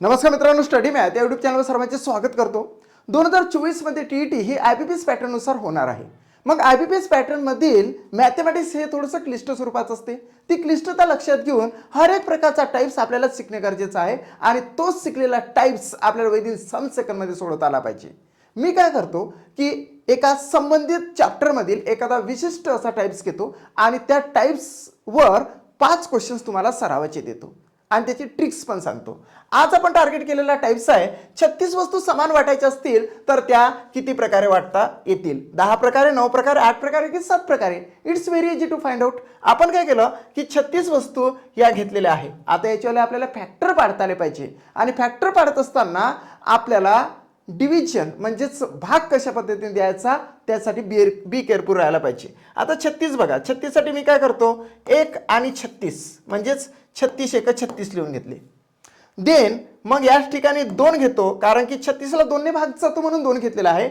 नमस्कार मित्रांनो study math या युट्यूब चॅनलवर सर्वांचे स्वागत करतो. दोन हजार चोवीसमध्ये टी ई टी ही आय बी पी एस पॅटर्ननुसार होणार आहे. मग आय बी पी एस पॅटर्नमधील मॅथमॅटिक्स हे थोडंसं क्लिष्ट स्वरूपाचं असते. ती क्लिष्टता लक्षात घेऊन हर एक प्रकारचा टाईप्स आपल्याला शिकणे गरजेचं आहे आणि तोच शिकलेला टाईप्स आपल्याला वैदिक सम सेकंदमध्ये सोडवता आला पाहिजे. मी काय करतो की एका संबंधित चॅप्टरमधील एखादा विशिष्ट असा टाईप्स घेतो आणि त्या टाईप्सवर पाच क्वेश्चन्स तुम्हाला सरावाचे देतो. आणि त्याची ट्रिक्स पण सांगतो. आज आपण टार्गेट केलेला टाईप्स आहे छत्तीस वस्तू समान वाटायच्या असतील तर त्या किती प्रकारे वाटता येतील? दहा प्रकारे नऊ प्रकारे आठ प्रकारे की सात प्रकारे? It's very easy to find out आपण काय केलं की छत्तीस वस्तू या घेतलेल्या आहे. आता याच्यावाले आपल्याला फॅक्टर पाडता आले पाहिजे. आणि फॅक्टर पाडत असताना आपल्याला डिव्हिजन म्हणजेच भाग कशा पद्धतीने द्यायचा त्यासाठी बी बी केअरफुल राहायला पाहिजे. आता छत्तीस बघा. छत्तीससाठी मी काय करतो? एक आणि छत्तीस. म्हणजेच छत्तीस एक छत्तीस लिहून घेतले. देन मग याच ठिकाणी दोन घेतो कारण की छत्तीसला दोनने भाग जातो म्हणून दोन घेतलेला आहे.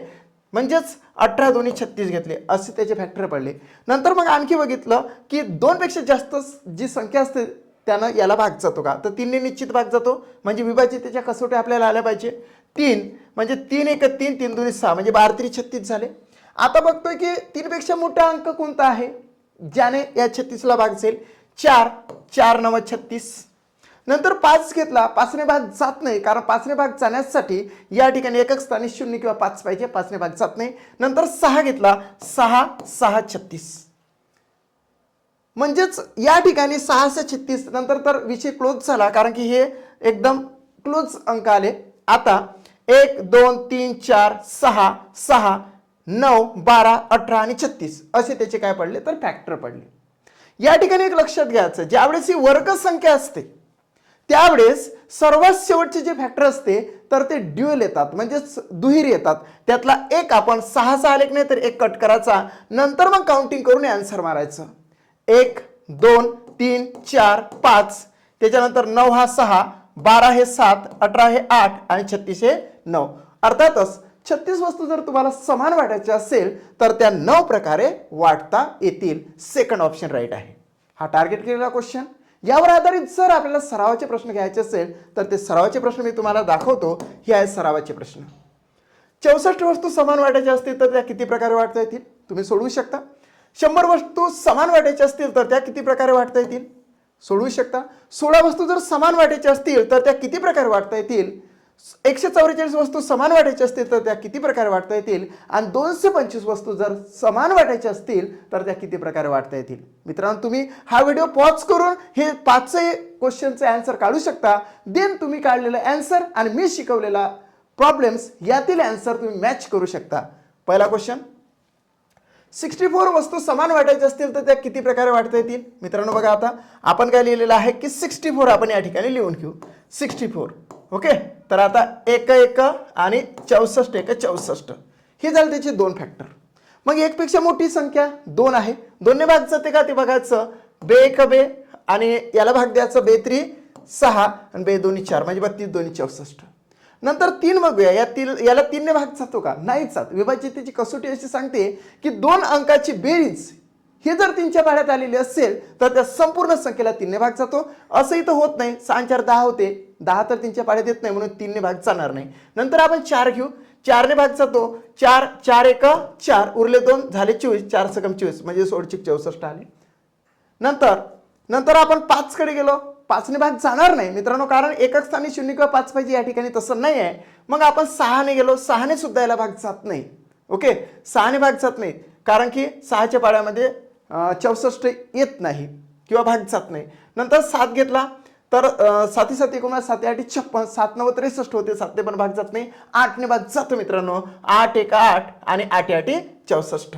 म्हणजेच अठरा दोन्ही छत्तीस घेतले. असे त्याचे फॅक्टर पडले. नंतर मग आणखी बघितलं की दोनपेक्षा जास्त जी संख्या असते त्यानं याला भाग जातो का? तर तीनने निश्चित भाग जातो. म्हणजे विभाजितेच्या कसोट्या आपल्याला आल्या पाहिजे. तीन म्हणजे तीन एक तीन तीन दोन्ही सहा म्हणजे बारा तरी छत्तीस झाले. आता बघतोय की तीनपेक्षा मोठा अंक कोणता आहे? ज्याने या छत्तीसला भाग जाईल. चार चार नव छत्तीस. नंतर पाच घेतला पाचने भाग जात नाही कारण पाचने भाग जाण्यासाठी या ठिकाणी एकच स्थानी शून्य किंवा पाच पाहिजे पाचने भाग जात नाही. नंतर सहा घेतला सहा सहा छत्तीस. म्हणजेच या ठिकाणी सहाशे छत्तीस नंतर तर विषय क्लोज झाला कारण की हे एकदम क्लोज अंक आले. आता एक दोन तीन चार सहा सहा नऊ बारा अठरा आणि छत्तीस असे त्याचे काय पडले तर फॅक्टर पडले. या ठिकाणी एक लक्षात घ्यायचं ज्यावेळेस ही वर्ग संख्या असते त्यावेळेस सर्वात शेवटचे जे फॅक्टर असते तर ते ड्युएल येतात म्हणजेच दुहेरी येतात. त्यातला एक आपण सहा सहा आलेख नाही तर एक कट करायचा. नंतर मग काउंटिंग करून आन्सर मारायचं. एक दोन तीन चार पाच. त्याच्यानंतर नऊ हा सहा बारा हे सात अठरा हे आठ आणि छत्तीस हे नऊ. अर्थातच छत्तीस वस्तू जर तुम्हाला समान वाटायच्या असेल तर त्या नऊ प्रकारे वाटता येतील. सेकंड ऑप्शन राईट आहे. हा टार्गेट केलेला क्वेश्चन यावर आधारित जर आपल्याला सरावाचे प्रश्न घ्यायचे असेल तर ते सरावाचे प्रश्न मी तुम्हाला दाखवतो. हे आहे सरावाचे प्रश्न. चौसष्ट वस्तू समान वाटायच्या असतील तर त्या किती प्रकारे वाटता येतील? तुम्ही सोडवू शकता. शंभर वस्तू समान वाटायच्या असतील तर त्या किती प्रकारे वाटता येतील? सोडवू शकता. सोळा वस्तू जर समान वाटायच्या असतील तर त्या किती प्रकारे वाटता येतील? एकशे चौवेचाळीस वस्तू समान वाटायच्या असतील तर त्या किती प्रकारे वाटता येतील? आणि दोनशे पंचवीस वस्तू जर समान वाटायच्या असतील तर त्या किती प्रकारे वाटता येतील? मित्रांनो तुम्ही हा व्हिडिओ पॉज करून हे पाचही क्वेश्चनचं अँसर काढू शकता. देन तुम्ही काढलेलं अँसर आणि मी शिकवलेला प्रॉब्लेम्स यातील अँसर तुम्ही मॅच करू शकता. पहिला क्वेश्चन सिक्स्टी फोर वस्तू समान वाटायच्या असतील तर त्या किती प्रकारे वाटता येतील? मित्रांनो बघा आता. आपण काय लिहिलेलं आहे की सिक्स्टी फोर आपण या ठिकाणी लिहून घेऊ. Sixty four. ओके? तर आता एक एक आणि चौसष्ट एक चौसष्ट. ही झालं त्याची दोन फॅक्टर मग एकपेक्षा मोठी संख्या दोन आहे. दोन्ही भाग जाते का ते बघायचं? बे एक बे आणि याला भाग द्यायचं बे त्री सहा आणि बे दोन्ही चार म्हणजे बत्तीस दोन्ही चौसष्ट. नंतर तीन बघूया या तीन याला तीनने भाग जातो का? नाही जात. विभाजितेची कसोटी अशी सांगते की दोन अंकाची बेरीज हे जर तीनच्या भाड्यात आलेली असेल तर त्या संपूर्ण संख्येला तीनने भाग जातो. असंही तर होत नाही. सहा चार दहा होते. दहा तर तीनच्या पाड्यात येत नाही म्हणून तीनने भाग जाणार नाही. नंतर आपण चार घेऊ. चारने भाग जातो. चार चार एक चार. उरले दोन झाले चोवीस. चार सकम चोवीस. म्हणजे सोळचिक चौसष्ट आले. नंतर नंतर आपण पाचकडे गेलो. पाचने भाग जाणार नाही. मित्रांनो कारण एकच स्थानी शून्य किंवा पाच पाहिजे या ठिकाणी तसं नाही आहे. मग आपण सहाने गेलो. सहाने सुद्धा याला भाग जात नाही. ओके? सहाने भाग जात नाही. कारण की सहाच्या पाड्यामध्ये चौसष्ट येत नाही किंवा भाग जात नाही. नंतर सात घेतला तर साती सात एकोणीस सात आठ छप्पन सात नव्वद त्रेसष्ट होते. सातने पण भाग जात नाही. आठने भाग जातो मित्रांनो. आठ एक आठ आणि आठ आठे चौसष्ट.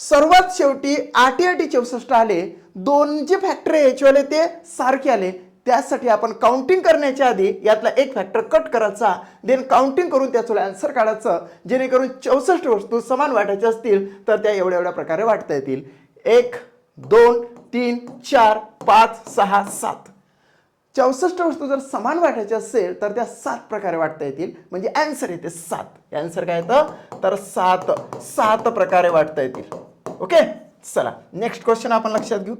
सर्वात शेवटी आठे आठे चौसष्ट आले. दोन जे फॅक्टरी याच्यावाले ते सारखे आले. त्यासाठी आपण काउंटिंग करण्याच्या आधी यातला एक फॅक्टर कट करायचा. देन काउंटिंग करून त्याचं आन्सर काढायचं. जेणेकरून चौसष्ट वस्तू समान वाटायच्या असतील तर त्या एवढ्या एवढ्या प्रकारे वाटता येतील. एक दोन तीन चार पाच सहा सात. चौसष्ट वस्तू जर समान वाटायच्या असेल तर त्या सात प्रकारे वाटता येतील. म्हणजे अँसर येते सात. अँसर काय येतं? तर सात सात प्रकारे वाटता येतील. ओके चला नेक्स्ट क्वेश्चन आपण लक्षात घेऊ.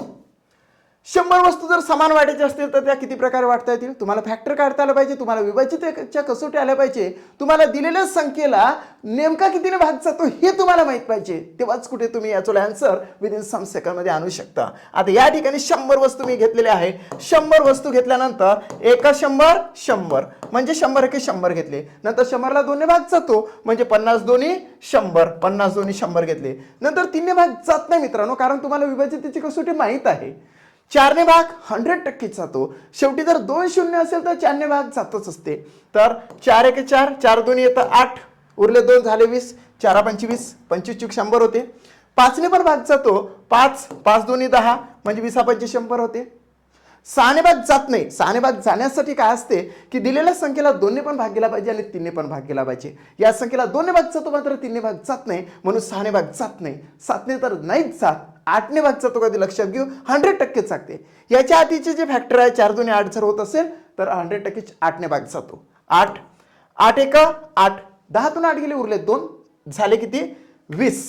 शंभर वस्तू जर समान वाटायचे असतील तर त्या किती प्रकारे वाटता येतील? तुम्हाला फॅक्टर काढता आलं पाहिजे तुम्हाला विभाजितच्या कसोटी आल्या पाहिजे तुम्हाला दिलेल्या संख्येला नेमका कितीने भाग जातो हे तुम्हाला माहीत पाहिजे. तेव्हाच कुठे तुम्ही याचा आन्सर विदिन सम सेकंडमध्ये आणू शकता. आता या ठिकाणी शंभर वस्तू मी घेतलेल्या आहे. शंभर वस्तू घेतल्यानंतर एका शंभर शंभर. म्हणजे शंभर एके शंभर घेतले. नंतर शंभरला दोन्ही भाग जातो म्हणजे पन्नास दोन्ही शंभर. पन्नास दोन्ही शंभर घेतले. नंतर तीनने भाग जात नाही मित्रांनो कारण तुम्हाला विभाजितेची कसोटी माहीत आहे. चारने भाग हंड्रेड टक्केच जातो. शेवटी जर दोन शून्य असेल तर चारने भाग जातच असते. तर चार एक चार चार दोन्ही येतं आठ. उरले दोन झाले वीस. चारा पंचवीस पंचवीस चूक शंभर होते. पाचने पण भाग जातो. पाच पाच दोन्ही दहा. म्हणजे वीसा पंचवीस शंभर होते. सहानेबाद जात नाही. सहानेबाद जाण्यासाठी काय असते की दिलेल्या संख्येला दोन्ही पण भाग गेला पाहिजे आणि तिन्ही पण भाग गेला पाहिजे. या संख्येला दोन्ही भाग जातो मात्र तिन्ही भाग जात नाही म्हणून सहाने भाग जात नाही. सातने तर नाहीच जात. आठने भाग जातो कधी लक्षात घेऊ. हंड्रेड टक्के जाते. याच्या आधीचे जे फॅक्टर आहे चार दोन्ही आठ जर होत असेल तर हंड्रेड टक्के आठने भाग जातो. आठ. आठ एक आठ. दहातून आठ गेले उरले दोन. झाले किती? वीस.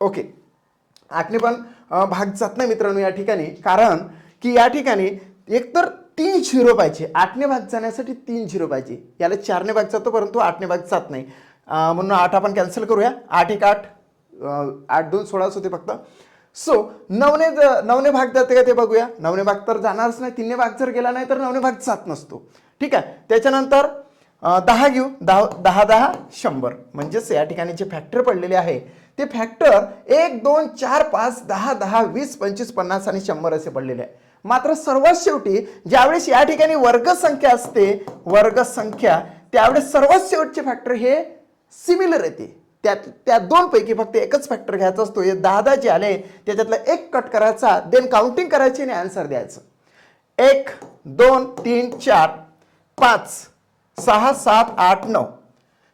ओके. आठने पण भाग जात नाही मित्रांनो या ठिकाणी. कारण की या ठिकाणी एकतर तीन झिरो पाहिजे. आठने भाग जाण्यासाठी तीन झिरो पाहिजे. याला चारने भाग जातो परंतु आठने भाग जात नाही. म्हणून आठ आपण कॅन्सल करूया. आठ एक आठ आठ दोन सोळाच होते फक्त. सो नवने नवने भाग जाते का ते बघूया. नवने भाग तर जाणारच नाही. तीनने भाग जर गेला नाही तर नवने भाग जात नसतो. ठीक आहे? त्याच्यानंतर दहा घेऊ. दहा दहा दहा शंभर. म्हणजेच या ठिकाणी जे फॅक्टर पडलेले आहे ते फॅक्टर एक दोन चार पाच दहा दहा वीस पंचवीस पन्नास आणि शंभर असे पडलेले आहे. मात्र सर्वात शेवटी ज्यावेळेस या ठिकाणी वर्गसंख्या असते वर्गसंख्या त्यावेळेस सर्वात शेवटचे फॅक्टर हे सिमिलर येते. त्यात त्या दोनपैकी फक्त एकच फॅक्टर घ्यायचा असतो. हे दहा दहा जे आले त्याच्यातला एक कट करायचा देन काउंटिंग करायची आणि आन्सर द्यायचं. एक दोन तीन चार पाच सहा सात आठ नऊ.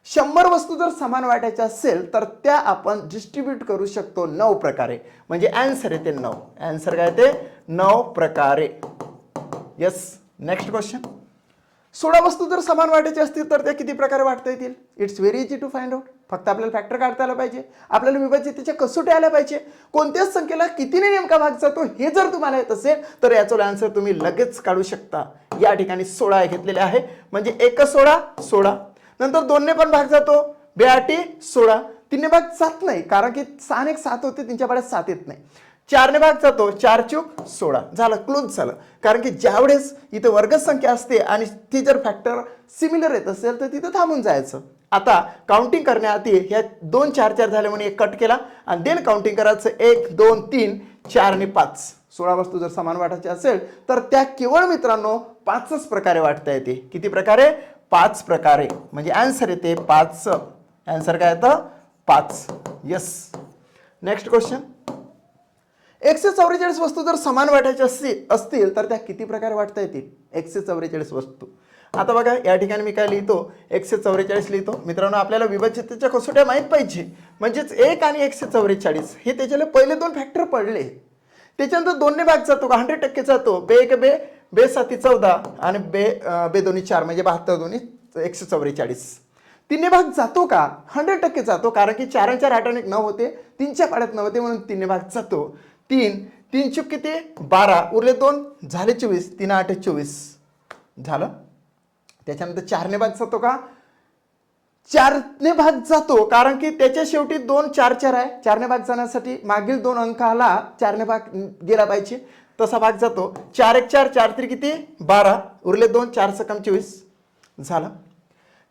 शंभर वस्तू जर समान वाटायच्या असेल तर त्या आपण डिस्ट्रीब्यूट करू शकतो नऊ प्रकारे. म्हणजे अँसर येते नऊ. अँसर काय येते? नऊ प्रकारे. येस नेक्स्ट क्वेश्चन सोळा वस्तू जर समान वाटायचे असतील तर त्या किती प्रकारे वाटता येतील? It's very easy to find out फक्त आपल्याला फॅक्टर काढता आला पाहिजे. आपल्याला विभाजितेच्या कसोट्या आल्या पाहिजे. कोणत्याच संख्येला कितीने नेमका भाग जातो हे जर तुम्हाला येत असेल तर याचं आन्सर तुम्ही लगेच काढू शकता. या ठिकाणी सोळा घेतलेले आहे. म्हणजे एक सोळा सोळा. नंतर दोनने पण भाग जातो. बेआटी सोळा. तीनने भाग जात नाही. कारण की सहा एक सात होते त्यांच्या पाड्यात सात येत नाही. चारने भाग जातो चार चूक सोळा झालं क्लोज झालं. कारण की ज्यावेळेस इथं वर्गसंख्या असते आणि ती जर फॅक्टर सिमिलर येत असेल तर तिथं थांबून जायचं. आता काउंटिंग करण्याआधी ह्या दोन चार चार झाले म्हणून एक कट केला आणि देन काउंटिंग करायचं एक दोन तीन चार आणि पाच. सोळा वस्तू जर समान वाटायची असेल तर त्या केवळ मित्रांनो पाचच प्रकारे वाटता येते. किती प्रकारे? पाच प्रकारे. म्हणजे आन्सर येते पाच. आन्सर काय येतं? पाच. येस नेक्स्ट क्वेश्चन एकशे चौवेचाळीस वस्तू जर समान वाटायच्या असतील असतील तर त्या किती प्रकारे वाटता येतील? एकशे चौवेचाळीस वस्तू. आता बघा या ठिकाणी मी काय लिहितो? एकशे चौवेचाळीस लिहितो. मित्रांनो आपल्याला विभाजितेच्या कसोट्या माहीत पाहिजे. म्हणजेच एक आणि एकशे चौवेचाळीस. हे त्याच्याला पहिले दोन फॅक्टर पडले. त्याच्यानंतर दोनने भाग जातो का हंड्रेड टक्के जातो. बे एक बे बे साती चौदा आणि बे बे दोन्ही चार म्हणजे बहात्तर दोन्ही एकशे चौवेचाळीस. तिन्ही भाग जातो का? हंड्रेड टक्के जातो कारण की चार आणि चार आठ आणि नऊ होते तीनच्या पाड्यात नऊ होते म्हणून तीनने भाग जातो. तीन तीन चूक किती? बारा. उरले दोन झाले चोवीस. तीन आठ चोवीस. झालं? त्याच्यानंतर चारने भाग जातो का? चारने भाग जातो कारण की त्याच्या शेवटी दोन चार चार आहे. चारने भाग जाण्यासाठी मागील दोन अंकाला चारने भाग गेला पाहिजे. तसा भाग जातो. चार एक चार चार तरी किती? बारा. उरले दोन चार सकम चोवीस. झालं?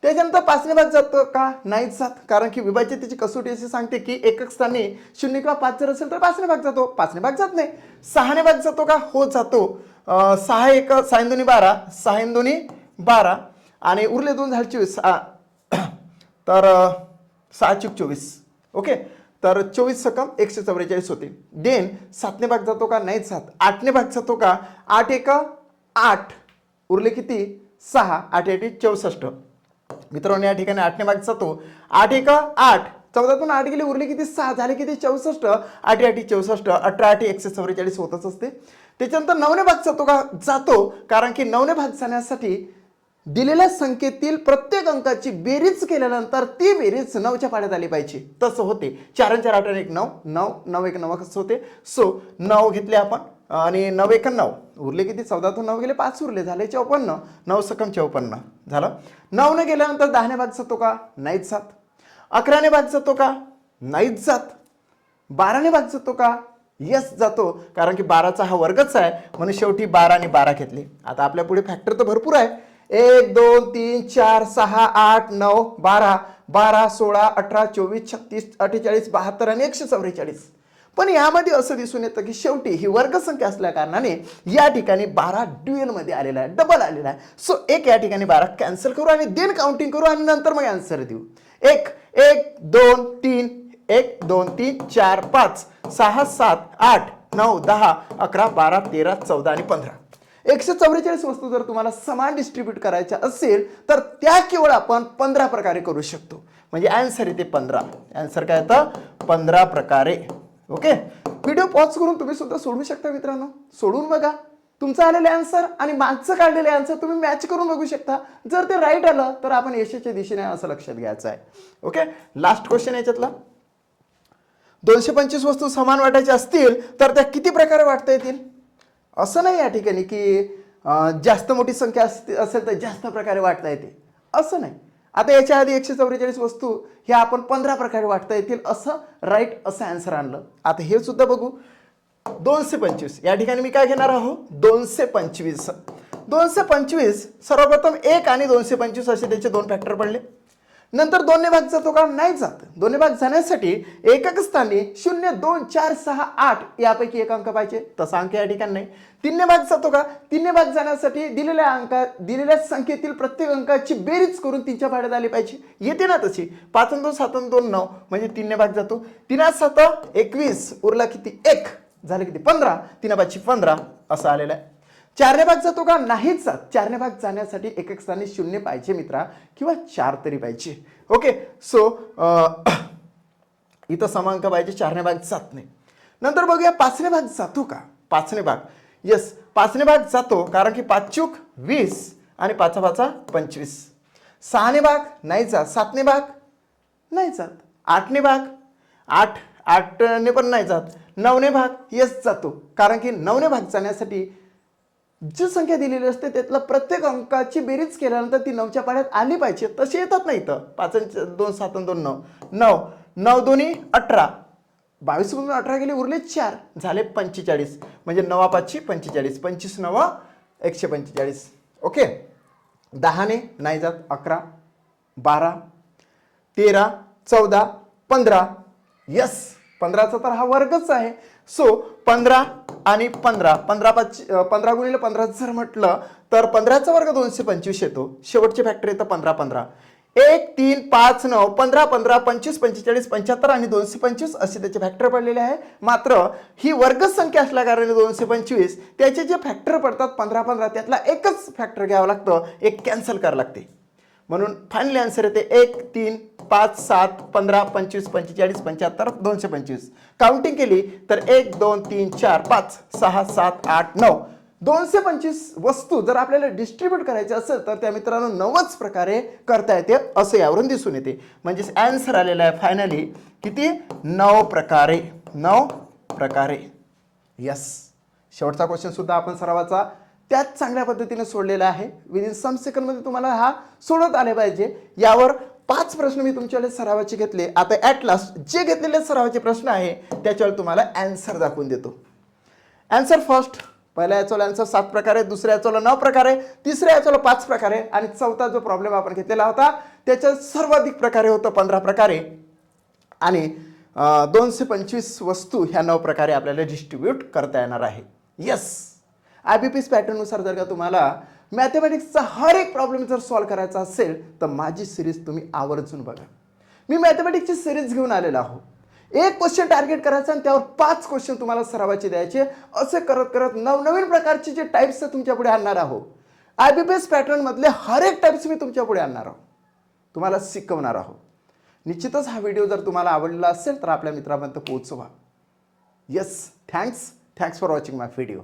त्याच्यानंतर पाचने भाग जातो का? नाहीच जात. कारण की विभाज्यतेची कसोटी अशी सांगते की एकक स्थानी शून्य किंवा पाच जर असेल तर पाचने भाग जातो. पाचने भाग जात नाही. सहाने भाग जातो का? हो जातो. सहा एक सहा दोन्ही बारा. सहा दोन्ही बारा. आणि उरले दोन झाले चोवीस. तर सहा चूक चोवीस. ओके? तर चोवीस सकम एकशे चौवेचाळीस होते. देन सातने भाग जातो का? नाहीच सात आठने भाग जातो का? आठ एक आठ. उरले किती? सहा. आठ आठ चौसष्ट. मित्रांनो या ठिकाणी आठने भाग जातो. आठ एक आठ. चौदातून आठ गेले उरले किती? सहा. झाले किती? चौसष्ट. आठ आठी चौसष्ट. अठरा आठी एकशे चौवेचाळीस होतच असते. त्याच्यानंतर नवने भाग जातो का? जातो. कारण की नवने भाग जाण्यासाठी दिलेल्या संख्येतील प्रत्येक अंकाची बेरीज केल्यानंतर ती बेरीज नऊच्या पाड्यात आली पाहिजे. तसं होते. चार चार आठ आणि एक नऊ. नऊ नऊ एक नऊ कसं होते. सो नऊ घेतले आपण. आणि नऊ एक उरले किती? चौदातून नऊ गेले पाच उरले. झाले चौपन्न. नऊ सकम चौपन्न. झालं? नऊने गेल्यानंतर दहाने बाद जातो का? नाहीच जात. अकराने बाद जातो का? नाहीच जात. बाराने बाद जातो का? यस जातो. कारण की बाराचा हा वर्गच आहे. म्हणून शेवटी बारा आणि बारा घेतले. आता आपल्या पुढे फॅक्टर तर भरपूर आहे. एक दोन तीन चार सहा आठ नऊ बारा. बारा सोळा अठरा चोवीस छत्तीस अठ्ठेचाळीस बहात्तर आणि एकशे चौवेचाळीस. पण यामध्ये असं दिसून येतं की शेवटी ही वर्गसंख्या असल्या कारणाने या ठिकाणी बारा ड्युएलमध्ये आलेला आहे डबल आलेला आहे. सो एक या ठिकाणी बारा कॅन्सल करू आणि देन काउंटिंग करू आणि नंतर मग आन्सर देऊ. एक एक दोन तीन एक दोन तीन चार पाच सहा सात आठ नऊ दहा अकरा बारा तेरा चौदा आणि पंधरा. एकशे चौवेचाळीस वस्तू जर तुम्हाला समान डिस्ट्रीब्यूट करायच्या असेल तर त्या केवळ आपण पंधरा प्रकारे करू शकतो. म्हणजे अँसर येते पंधरा. अँसर काय येतं? पंधरा प्रकारे. ओके? व्हिडिओ पॉज करून तुम्ही सुद्धा सोडवू शकता मित्रांनो. सोडून बघा. तुमचं आलेलं आन्सर आणि मागचं काढलेलं आन्सर तुम्ही मॅच करून बघू शकता. जर ते राईट आलं तर आपण यशाच्या दिशेने असं लक्षात घ्यायचं आहे. ओके? लास्ट क्वेश्चन याच्यातला. दोनशे पंचवीस वस्तू समान वाटायच्या असतील तर त्या किती प्रकारे वाटता येतील? असं नाही या ठिकाणी की जास्त मोठी संख्या असते असेल तर जास्त प्रकारे वाटता येते. असं नाही. आता याच्या आधी एकशे चौवेचाळीस वस्तू ह्या आपण पंधरा प्रकारे वाटता येतील असं राईट असं आन्सर आणलं. आता हे सुद्धा बघू. दोनशे पंचवीस. या ठिकाणी मी काय घेणार आहो? दोनशे पंचवीस. दोनशे पंचवीस सर्वप्रथम एक आणि दोनशे पंचवीस असे त्याचे दोन फॅक्टर पडले. नंतर दोन्ही भाग जातो का नाही जात. दोन्ही भाग जाण्यासाठी एकक स्थानी शून्य दोन चार सहा आठ यापैकी एक अंक पाहिजे. तसा अंक या ठिकाणी नाही. तीनने भाग जातो का तिन्ही भाग जाण्यासाठी दिलेल्या अंका दिलेल्या संख्येतील प्रत्येक अंकाची बेरीज करून तिच्या भाड्यात आली पाहिजे. येते ना तशी. पाच दोन सात दोन नऊ म्हणजे तीनने भाग जातो. तिना सात एकवीस उरला किती? एक. झालं किती? पंधरा. तिना पाचशे पंधरा. असं आलेलं आहे. चारने भाग जातो का? नाहीच जात. चारने भाग जाण्यासाठी एक एक स्थानी शून्य पाहिजे मित्रा किंवा चार तरी पाहिजे. ओके? सो इथं समांक पाहिजे चारने भाग जात नाही. नंतर बघूया पाचने भाग जातो का? पाचने भाग. येस पाचने भाग जातो कारण की पाचूक वीस आणि पाचा पाचा पंचवीस. सहाने भाग नाही जात. सातने भाग नाही जात. आठने भाग आठ आठने पण नाही जात. नवने भाग येस जातो. कारण की नवने भाग जाण्यासाठी जी संख्या दिलेली असते त्यातला प्रत्येक अंकाची बेरीज केल्यानंतर ती नऊच्या पाड्यात आली पाहिजे. तशी येतात नाही इथं. पाच दोन सात दोन नऊ. नऊ. नऊ दोन्ही अठरा. बावीस मधून अठरा गेले उरले चार. झाले पंचेचाळीस. म्हणजे नवा पाचशे पंचेचाळीस. पंचवीस नवा एकशे पंचेचाळीस. ओके? दहाने नाही जात. अकरा. बारा. तेरा. चौदा. पंधरा. यस! पंधराचा तर हा वर्गच आहे. सो पंधरा आणि पंधरा पंधरा पाच पंधरा गुणिले पंधरा जर म्हटलं तर पंधराचा वर्ग दोनशे पंचवीस येतो. शेवटची फॅक्टर येतं पंधरा पंधरा. एक तीन पाच नऊ पंधरा पंधरा पंचवीस पंचेचाळीस पंच्याहत्तर आणि दोनशे पंचवीस असे त्याचे फॅक्टर पडलेले आहे. मात्र ही वर्गसंख्या असल्या कारणाने दोनशे पंचवीस त्याचे जे फॅक्टर पडतात पंधरा पंधरा त्यातला एकच फॅक्टर घ्यावं लागतं एक कॅन्सल करावं लागते. म्हणून फायनली आन्सर येते एक तीन पाच सात पंधरा पंचवीस पंचेचाळीस पंच्याहत्तर दोनशे पंचवीस. काउंटिंग केली तर एक दोन तीन चार पाच सहा सात आठ नऊ. दोनशे पंचवीस वस्तू जर आपल्याला डिस्ट्रीब्यूट करायचे असेल तर त्या मित्रांनो नवच प्रकारे करता येते असं यावरून दिसून येते. म्हणजेच आन्सर आलेला आहे फायनली किती? नऊ प्रकारे. नऊ प्रकारे. यस शेवटचा क्वेश्चन सुद्धा आपण सरावाचा. त्याच चांगल्या पद्धतीने सोडलेला आहे. विदिन सम सेकंडमध्ये तुम्हाला हा सोडत आले पाहिजे. यावर पाच प्रश्न मी तुमच्याकडे सरावाचे घेतले. आता ॲट लास्ट जे घेतलेले सरावाचे प्रश्न आहे त्याच्यावर तुम्हाला अँसर दाखवून देतो. अँसर फर्स्ट पहिल्या याचोला अँसर सात प्रकारे दुसऱ्या याचोला नऊ प्रकारे तिसऱ्या याचोला पाच प्रकारे आणि चौथा जो प्रॉब्लेम आपण घेतलेला होता त्याच्यात सर्वाधिक प्रकारे होतं पंधरा प्रकारे. आणि दोनशे पंचवीस वस्तू ह्या नऊ प्रकारे आपल्याला डिस्ट्रीब्यूट करता येणार आहे. Yes I B P S पॅटर्ननुसार जर का तुम्हाला मॅथमॅटिक्सचा हर एक प्रॉब्लेम जर सॉल्व्ह करायचा असेल तर माझी सिरीज तुम्ही आवर्जून बघा. मी मॅथमॅटिक्सची सिरीज घेऊन आलेला आहो. एक क्वेश्चन टार्गेट करायचं आणि त्यावर पाच क्वेश्चन तुम्हाला सरावाचे द्यायचे. असे करत करत नवनवीन प्रकारचे जे टाईप्स तुमच्यापुढे आणणार आहो. आय बी पी एस पॅटर्नमधले हर एक टाईप्स मी तुमच्यापुढे आणणार आहो. तुम्हाला शिकवणार आहो. निश्चितच हा व्हिडिओ जर तुम्हाला आवडला असेल तर आपल्या मित्रापर्यंत पोहोचवा. Yes thanks thanks for watching my video